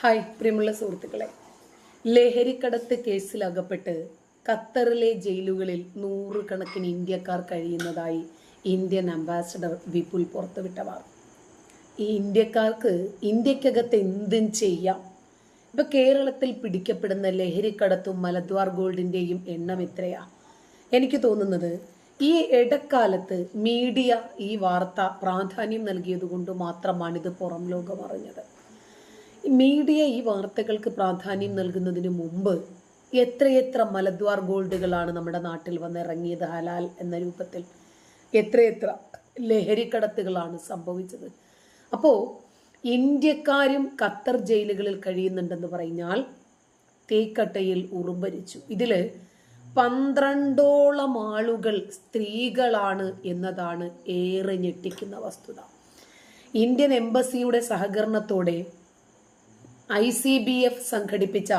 Hi പ്രിയമുള്ള സുഹൃത്തുക്കളെ. ലഹരിക്കടത്ത് കേസിൽ അകപ്പെട്ട് ഖത്തറിലെ ജയിലുകളിൽ നൂറുകണക്കിന് ഇന്ത്യക്കാർ കഴിയുന്നതായി ഇന്ത്യൻ അംബാസഡർ വിപുൽ പുറത്തുവിട്ട വാർത്ത. ഈ ഇന്ത്യക്കാർക്ക് ഇന്ത്യക്കകത്ത് എന്തും ചെയ്യാം. ഇപ്പൊ കേരളത്തിൽ പിടിക്കപ്പെടുന്ന ലഹരിക്കടത്തും മലദ്വാർ ഗോൾഡിന്റെയും എണ്ണം എത്രയാ? എനിക്ക് തോന്നുന്നത് ഈ ഇടക്കാലത്ത് മീഡിയ ഈ വാർത്ത പ്രാധാന്യം നൽകിയത് കൊണ്ട് മാത്രമാണിത് പുറം ലോകം അറിഞ്ഞത്. മീഡിയ ഈ വാർത്തകൾക്ക് പ്രാധാന്യം നൽകുന്നതിന് മുമ്പ് എത്രയെത്ര മലദ്വാർ ഗോൾഡുകളാണ് നമ്മുടെ നാട്ടിൽ വന്നിറങ്ങിയത് ഹലാൽ എന്ന രൂപത്തിൽ? എത്രയെത്ര ലഹരിക്കടത്തുകളാണ് സംഭവിച്ചത്? അപ്പോൾ ഇന്ത്യക്കാരും ഖത്തർ ജയിലുകളിൽ കഴിയുന്നുണ്ടെന്ന് പറഞ്ഞാൽ തേക്കട്ടയിൽ ഉറുമ്പരിച്ചു. ഇതിൽ പന്ത്രണ്ടോളം ആളുകൾ സ്ത്രീകളാണ് എന്നതാണ് ഏറെ ഞെട്ടിക്കുന്ന വസ്തുത. ഇന്ത്യൻ എംബസിയുടെ സഹകരണത്തോടെ ഐ സി ബി എഫ് സംഘടിപ്പിച്ച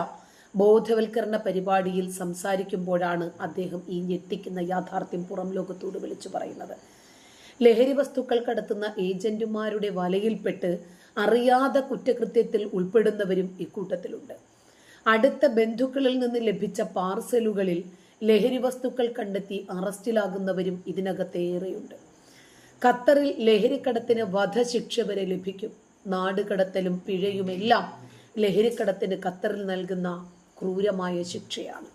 ബോധവൽക്കരണ പരിപാടിയിൽ സംസാരിക്കുമ്പോഴാണ് അദ്ദേഹം ഈ ഞെട്ടിക്കുന്ന യാഥാർത്ഥ്യം പുറം ലോകത്തോട് വിളിച്ചു പറയുന്നത്. ലഹരി വസ്തുക്കൾ കടത്തുന്ന ഏജന്റുമാരുടെ വലയിൽപ്പെട്ട് അറിയാതെ കുറ്റകൃത്യത്തിൽ ഉൾപ്പെടുന്നവരും ഇക്കൂട്ടത്തിലുണ്ട്. അടുത്ത ബന്ധുക്കളിൽ നിന്ന് ലഭിച്ച പാർസലുകളിൽ ലഹരി വസ്തുക്കൾ കണ്ടെത്തി അറസ്റ്റിലാകുന്നവരും ഇതിനകത്തേറെയുണ്ട്. ഖത്തറിൽ ലഹരിക്കടത്തിന് വധശിക്ഷ വരെ ലഭിക്കും. നാടുകടത്തലും പിഴയുമെല്ലാം ലഹരിക്കടത്തിന് ഖത്തറിൽ നൽകുന്ന ക്രൂരമായ ശിക്ഷയാണ്.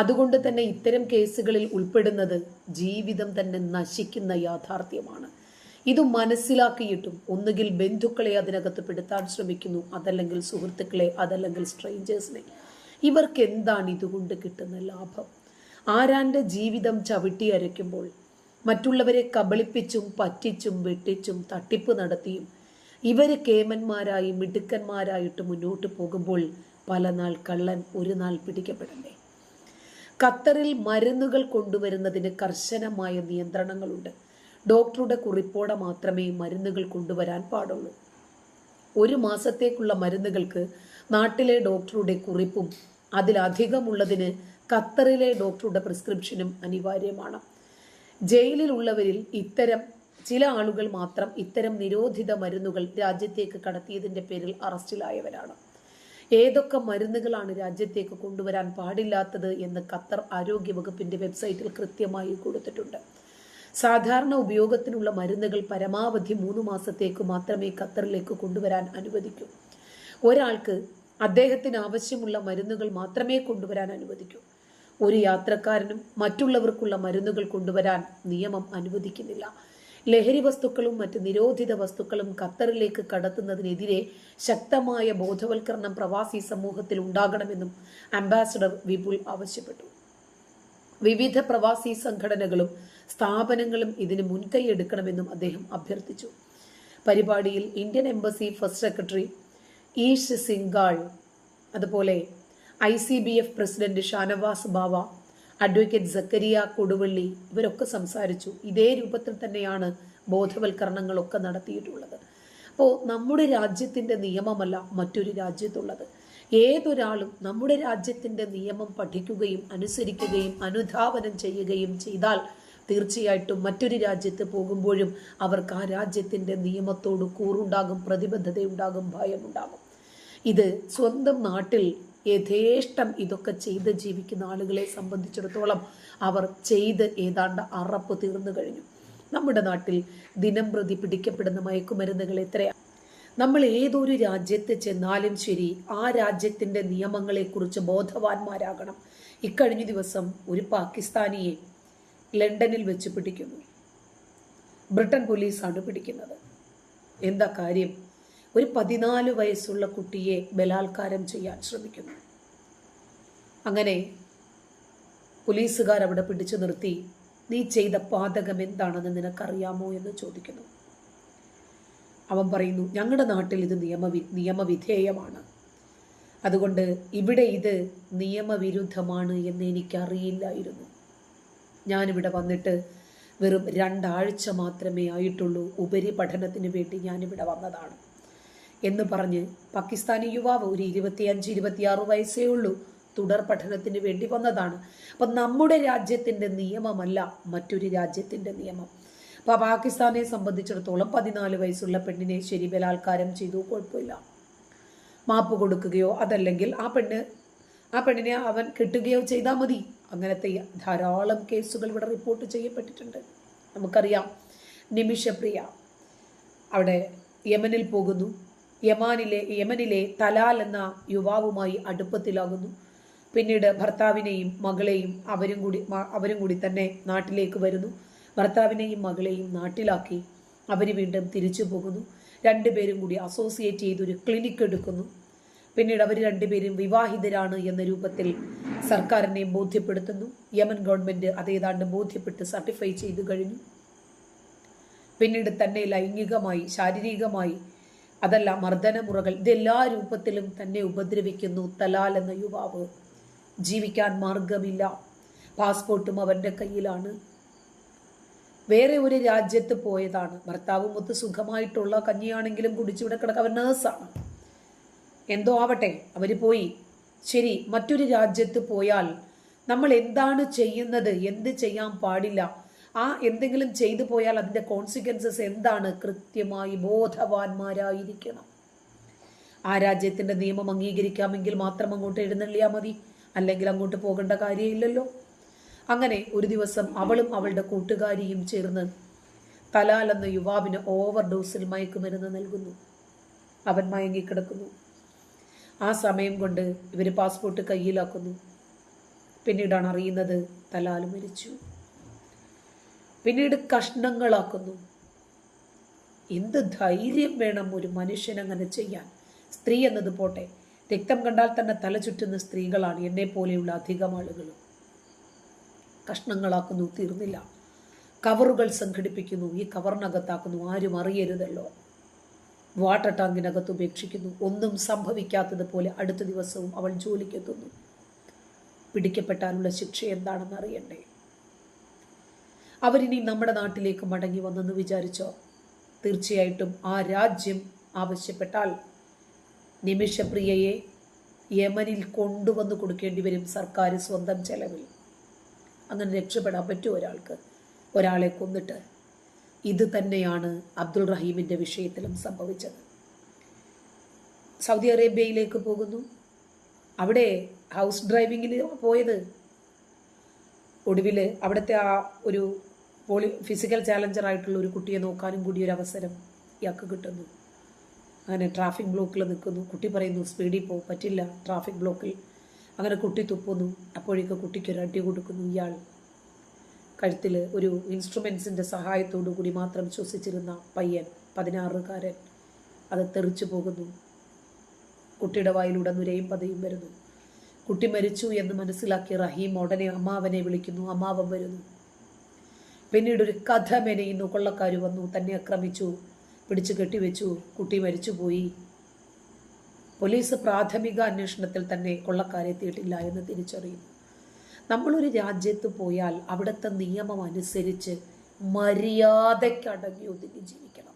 അതുകൊണ്ട് തന്നെ ഇത്തരം കേസുകളിൽ ഉൾപ്പെടുന്നത് ജീവിതം തന്നെ നശിക്കുന്ന യാഥാർത്ഥ്യമാണ്. ഇത് മനസ്സിലാക്കിയിട്ടും ഒന്നുകിൽ ബന്ധുക്കളെ അതിനകത്ത് പെടുത്താൻ ശ്രമിക്കുന്നു അതല്ലെങ്കിൽ സുഹൃത്തുക്കളെ അതല്ലെങ്കിൽ സ്ട്രേഞ്ചേഴ്സിനെ ഇവർക്ക് എന്താണ് ഇതുകൊണ്ട് കിട്ടുന്ന ലാഭം? ആരാന്റെ ജീവിതം ചവിട്ടി അരയ്ക്കുമ്പോൾ മറ്റുള്ളവരെ കബളിപ്പിച്ചും പറ്റിച്ചും വെട്ടിച്ചും തട്ടിപ്പ് നടത്തിയും ഇവർ കേമന്മാരായി മിടുക്കന്മാരായിട്ട് മുന്നോട്ട് പോകുമ്പോൾ പല നാൾ കള്ളൻ ഒരു നാൾ പിടിക്കപ്പെടണ്ടേ? ഖത്തറിൽ മരുന്നുകൾ കൊണ്ടുവരുന്നതിന് കർശനമായ നിയന്ത്രണങ്ങളുണ്ട്. ഡോക്ടറുടെ കുറിപ്പോടെ മാത്രമേ മരുന്നുകൾ കൊണ്ടുവരാൻ പാടുള്ളൂ. ഒരു മാസത്തേക്കുള്ള മരുന്നുകൾക്ക് നാട്ടിലെ ഡോക്ടറുടെ കുറിപ്പും അതിലധികമുള്ളതിന് ഖത്തറിലെ ഡോക്ടറുടെ പ്രിസ്ക്രിപ്ഷനും അനിവാര്യമാണ്. ജയിലിലുള്ളവരിൽ ഇത്തരം ചില ആളുകൾ മാത്രം ഇത്തരം നിരോധിത മരുന്നുകൾ രാജ്യത്തേക്ക് കടത്തിയതിന്റെ പേരിൽ അറസ്റ്റിലായവരാണ്. ഏതൊക്കെ മരുന്നുകളാണ് രാജ്യത്തേക്ക് കൊണ്ടുവരാൻ പാടില്ലാത്തത് എന്ന് ഖത്തർ ആരോഗ്യ വകുപ്പിന്റെ വെബ്സൈറ്റിൽ കൃത്യമായി കൊടുത്തിട്ടുണ്ട്. സാധാരണ ഉപയോഗത്തിനുള്ള മരുന്നുകൾ പരമാവധി മൂന്ന് മാസത്തേക്ക് മാത്രമേ ഖത്തറിലേക്ക് കൊണ്ടുവരാൻ അനുവദിക്കൂ. ഒരാൾക്ക് അദ്ദേഹത്തിന് ആവശ്യമുള്ള മരുന്നുകൾ മാത്രമേ കൊണ്ടുവരാൻ അനുവദിക്കൂ. ഒരു യാത്രക്കാരനും മറ്റുള്ളവർക്കുള്ള മരുന്നുകൾ കൊണ്ടുവരാൻ നിയമം അനുവദിക്കുന്നില്ല. ലഹരി വസ്തുക്കളും മറ്റ് നിരോധിത വസ്തുക്കളും ഖത്തറിലേക്ക് കടത്തുന്നതിനെതിരെ ശക്തമായ ബോധവൽക്കരണം പ്രവാസി സമൂഹത്തിൽ ഉണ്ടാകണമെന്നും അംബാസഡർ വിപുൽ ആവശ്യപ്പെട്ടു. വിവിധ പ്രവാസി സംഘടനകളും സ്ഥാപനങ്ങളും ഇതിന് മുൻകൈ എടുക്കണമെന്നും അദ്ദേഹം അഭ്യർത്ഥിച്ചു. പരിപാടിയിൽ Indian embassy first secretary Eesh Singhal അതുപോലെ I C B F president Shanavas Bava advocate Sakkariya Koduvally ഇവരൊക്കെ സംസാരിച്ചു. ഇതേ രൂപത്തിൽ തന്നെയാണ് ബോധവൽക്കരണങ്ങളൊക്കെ നടത്തിയിട്ടുള്ളത്. അപ്പോൾ നമ്മുടെ രാജ്യത്തിന്റെ നിയമമല്ല മറ്റൊരു രാജ്യത്തുള്ളത്. ഏതൊരാളും നമ്മുടെ രാജ്യത്തിന്റെ നിയമം പഠിക്കുകയും അനുസരിക്കുകയും അനുധാവനം ചെയ്യുകയും ചെയ്താൽ തീർച്ചയായിട്ടും മറ്റൊരു രാജ്യത്ത് പോകുമ്പോഴും അവർക്ക് ആ രാജ്യത്തിന്റെ നിയമത്തോട് കൂറുണ്ടാകും പ്രതിബദ്ധതയുണ്ടാകും ഭയമുണ്ടാകും. ഇത് സ്വന്തം നാട്ടിൽ യഥേഷ്ടം ഇതൊക്കെ ചെയ്ത് ജീവിക്കുന്ന ആളുകളെ സംബന്ധിച്ചിടത്തോളം അവർ ചെയ്ത് ഏതാണ്ട് അറപ്പ് തീർന്നു കഴിഞ്ഞു. നമ്മുടെ നാട്ടിൽ ദിനം പ്രതി പിടിക്കപ്പെടുന്ന മയക്കുമരുന്നുകൾ എത്രയാണ് നമ്മൾ ഏതൊരു രാജ്യത്ത് ചെന്നാലും ശരി ആ രാജ്യത്തിന്റെ നിയമങ്ങളെക്കുറിച്ച് ബോധവാന്മാരാകണം. ഇക്കഴിഞ്ഞ ദിവസം ഒരു പാകിസ്ഥാനിയെ ലണ്ടനിൽ വെച്ച് പിടിക്കുന്നു. ബ്രിട്ടൻ പോലീസാണ് പിടിക്കുന്നത്. എന്താ കാര്യം? ഒരു പതിനാല് വയസ്സുള്ള കുട്ടിയെ ബലാത്കാരം ചെയ്യാൻ ശ്രമിക്കുന്നു. അങ്ങനെ പോലീസുകാർ അവിടെ പിടിച്ചു നിർത്തി. നീ ചെയ്ത പാതകം എന്താണെന്ന് നിനക്കറിയാമോ? എന്ന് ചോദിക്കുന്നു. അവൻ പറയുന്നു ഞങ്ങളുടെ നാട്ടിൽ ഇത് നിയമവി നിയമവിധേയമാണ്. അതുകൊണ്ട് ഇവിടെ ഇത് നിയമവിരുദ്ധമാണ് എന്ന് എനിക്കറിയില്ലായിരുന്നു. ഞാനിവിടെ വന്നിട്ട് വെറും രണ്ടാഴ്ച മാത്രമേ ആയിട്ടുള്ളൂ ഉപരിപഠനത്തിന് വേണ്ടി ഞാനിവിടെ വന്നതാണ് എന്ന് പറഞ്ഞ് പാകിസ്ഥാനി യുവാവ് ഒരു ഇരുപത്തിയഞ്ച് ഇരുപത്തിയാറ് വയസ്സേ ഉള്ളൂ. തുടർ പഠനത്തിന് വേണ്ടി വന്നതാണ്. അപ്പം നമ്മുടെ രാജ്യത്തിന്റെ നിയമമല്ല മറ്റൊരു രാജ്യത്തിന്റെ നിയമം. അപ്പോൾ പാകിസ്ഥാനെ സംബന്ധിച്ചിടത്തോളം പതിനാല് വയസ്സുള്ള പെണ്ണിനെ ശരി ബലാത്കാരം ചെയ്തു കുഴപ്പമില്ല. മാപ്പ് കൊടുക്കുകയോ അതല്ലെങ്കിൽ ആ പെണ്ണ് ആ പെണ്ണിനെ അവൻ കിട്ടുകയോ ചെയ്താൽ മതി. അങ്ങനത്തെ ധാരാളം കേസുകൾ ഇവിടെ റിപ്പോർട്ട് ചെയ്യപ്പെട്ടിട്ടുണ്ട്. നമുക്കറിയാം. നിമിഷപ്രിയ അവിടെ യമനിൽ പോകുന്നു. യമാനിലെ യമനിലെ തലാൽ എന്ന യുവാവുമായി അടുപ്പത്തിലാകുന്നു. പിന്നീട് ഭർത്താവിനെയും മകളെയും അവരും കൂടി അവരും കൂടി തന്നെ നാട്ടിലേക്ക് വരുന്നു. ഭർത്താവിനെയും മകളെയും നാട്ടിലാക്കി അവർ വീണ്ടും തിരിച്ചു പോകുന്നു. രണ്ടുപേരും കൂടി അസോസിയേറ്റ് ചെയ്ത് ഒരു ക്ലിനിക്ക് എടുക്കുന്നു. പിന്നീട് അവർ രണ്ടുപേരും വിവാഹിതരാണ് എന്ന രൂപത്തിൽ സർക്കാരിനെ ബോധ്യപ്പെടുത്തുന്നു. യമൻ ഗവൺമെന്റ് അതേതാണ്ട് ബോധ്യപ്പെട്ട് സർട്ടിഫൈ ചെയ്തു കഴിഞ്ഞു. പിന്നീട് തന്നെ ലൈംഗികമായി ശാരീരികമായി അതല്ല മർദ്ദനമുറകൾ ഇതെല്ലാ രൂപത്തിലും തന്നെ ഉപദ്രവിക്കുന്നു തലാൽ എന്ന യുവാവ്. ജീവിക്കാൻ മാർഗമില്ല പാസ്പോർട്ടും അവന്റെ കയ്യിലാണ്. വേറെ ഒരു രാജ്യത്ത് പോയതാണ്. ഭർത്താവും ഒത്ത് സുഖമായിട്ടുള്ള കഞ്ഞിയാണെങ്കിലും കുടിച്ചിവിടെ കിടക്ക. അവർ നേഴ്സാണ്. എന്തോ ആവട്ടെ അവർ പോയി. ശരി മറ്റൊരു രാജ്യത്ത് പോയാൽ നമ്മൾ എന്താണ് ചെയ്യുന്നത്? എന്ത് ചെയ്യാൻ പാടില്ല? ആ എന്തെങ്കിലും ചെയ്തു പോയാൽ അതിന്റെ കോൺസിക്വൻസസ് എന്താണ്? കൃത്യമായി ബോധവാന്മാരായിരിക്കണം. ആ രാജ്യത്തിന്റെ നിയമം അംഗീകരിക്കാമെങ്കിൽ മാത്രം അങ്ങോട്ട് എഴുന്നള്ളിയാൽ മതി. അല്ലെങ്കിൽ അങ്ങോട്ട് പോകേണ്ട കാര്യമില്ലല്ലോ. അങ്ങനെ ഒരു ദിവസം അവളും അവളുടെ കൂട്ടുകാരിയും ചേർന്ന് തലാൽ എന്ന യുവാവിന് ഓവർ ഡോസിൽ മയക്കുമരുന്ന് നൽകുന്നു. അവൻ മയങ്ങിക്കിടക്കുന്നു. ആ സമയം കൊണ്ട് ഇവർ പാസ്പോർട്ട് കയ്യിലാക്കുന്നു. പിന്നീടാണ് അറിയുന്നത് തലാൽ മരിച്ചു. പിന്നീട് കഷ്ണങ്ങളാക്കുന്നു. എന്ത് ധൈര്യം വേണം ഒരു മനുഷ്യൻ അങ്ങനെ ചെയ്യാൻ? സ്ത്രീ എന്നത് പോട്ടെ. രക്തം കണ്ടാൽ തന്നെ തല ചുറ്റുന്ന സ്ത്രീകളാണ് എന്നെ പോലെയുള്ള അധികം ആളുകളും. കഷ്ണങ്ങളാക്കുന്നു തീർന്നില്ല. കവറുകൾ സംഘടിപ്പിക്കുന്നു ഈ കവറിനകത്താക്കുന്നു ആരും അറിയരുതല്ലോ. വാട്ടർ ടാങ്കിനകത്ത് ഉപേക്ഷിക്കുന്നു. ഒന്നും സംഭവിക്കാത്തതുപോലെ അടുത്ത ദിവസവും അവൾ ജോലിക്കെത്തുന്നു. പിടിക്കപ്പെട്ടാലുള്ള ശിക്ഷ എന്താണെന്ന് അറിയണ്ടേ? അവരിനി നമ്മുടെ നാട്ടിലേക്ക് മടങ്ങി വന്നെന്ന് വിചാരിച്ചോ? തീർച്ചയായിട്ടും ആ രാജ്യം ആവശ്യപ്പെട്ടാൽ നിമിഷപ്രിയയെ യമനിൽ കൊണ്ടുവന്ന് കൊടുക്കേണ്ടി വരും സർക്കാർ സ്വന്തം ചെലവിൽ. അങ്ങനെ രക്ഷപ്പെടാൻ പറ്റും ഒരാൾക്ക്. ഒരാളെ കൊന്നിട്ട് ഇത് തന്നെയാണ് അബ്ദുൾ റഹീമിന്റെ വിഷയത്തിലും സംഭവിച്ചത്. സൗദി അറേബ്യയിലേക്ക് പോകുന്നു. അവിടെ ഹൗസ് ഡ്രൈവിങ്ങിൽ പോയത്. ഒടുവിൽ അവിടുത്തെ ആ ഒരു പോളി ഫിസിക്കൽ ചാലഞ്ചറായിട്ടുള്ള ഒരു കുട്ടിയെ നോക്കാനും കൂടി ഒരു അവസരം ഇയാൾക്ക് കിട്ടുന്നു. അങ്ങനെ ട്രാഫിക് ബ്ലോക്കിൽ നിൽക്കുന്നു കുട്ടി പറയുന്നു സ്പീഡിൽ പോ പറ്റില്ല. ട്രാഫിക് ബ്ലോക്കിൽ അങ്ങനെ കുട്ടി തുപ്പുന്നു. അപ്പോഴേക്ക് കുട്ടിക്ക് ഒരു അടി കൊടുക്കുന്നു ഇയാൾ. കഴുത്തിൽ ഒരു ഇൻസ്ട്രുമെൻസിന്റെ സഹായത്തോടു കൂടി മാത്രം ശ്വസിച്ചിരുന്ന പയ്യൻ പതിനാറുകാരൻ അത് തെറിച്ചു പോകുന്നു. കുട്ടിയുടെ വായിലൂടെ നുരയും പതയും വരുന്നു. കുട്ടി മരിച്ചു എന്ന് മനസ്സിലാക്കി റഹീം ഉടനെ അമ്മാവനെ വിളിക്കുന്നു. അമ്മാവൻ വരുന്നു. പിന്നീട് ഒരു കഥ മെനയുന്നു കൊള്ളക്കാർ വന്നു. തന്നെ ആക്രമിച്ചു. പിടിച്ചു കെട്ടിവെച്ചു കുട്ടി മരിച്ചുപോയി പോലീസ് പ്രാഥമിക അന്വേഷണത്തിൽ തന്നെ കൊള്ളക്കാരെ എത്തിയിട്ടില്ല എന്ന് തിരിച്ചറിയുന്നു. നമ്മളൊരു രാജ്യത്ത് പോയാൽ അവിടുത്തെ നിയമം അനുസരിച്ച് മര്യാദയ്ക്ക് അടങ്ങി ഒതുങ്ങി ജീവിക്കണം.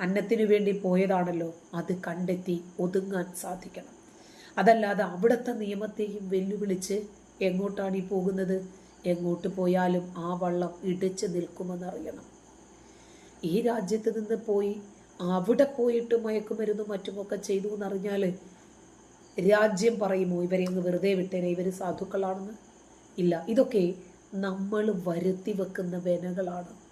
അന്നത്തിനു വേണ്ടി പോയതാണല്ലോ അത് കണ്ടെത്തി ഒതുങ്ങാൻ സാധിക്കണം. അതല്ലാതെ അവിടുത്തെ നിയമത്തെയും വെല്ലുവിളിച്ച് എങ്ങോട്ടാണ് ഈ പോകുന്നത്? എങ്ങോട്ട് പോയാലും ആ വള്ളം ഇടിച്ചു നിൽക്കുമെന്നറിയണം. ഈ രാജ്യത്ത് നിന്ന് പോയി അവിടെ പോയിട്ട് മയക്കുമരുന്നും മറ്റുമൊക്കെ ചെയ്തു എന്നറിഞ്ഞാൽ രാജ്യം പറയുമോ ഇവരെ ഒന്ന് വെറുതെ വിട്ടേനെ ഇവർ സാധുക്കളാണെന്ന്? ഇല്ല ഇതൊക്കെ നമ്മൾ വരുത്തി വെക്കുന്ന വെനകളാണ്.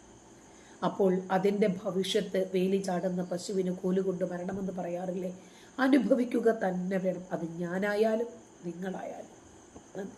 അപ്പോൾ അതിന്റെ ഭവിഷ്യത്ത് വേലി ചാടുന്ന പശുവിന് കോലുകൊണ്ട് മരണമെന്ന് പറയാറില്ലേ? അനുഭവിക്കുക തന്നെ വേണം. അത് ഞാനായാലും നിങ്ങളായാലും. നന്ദി.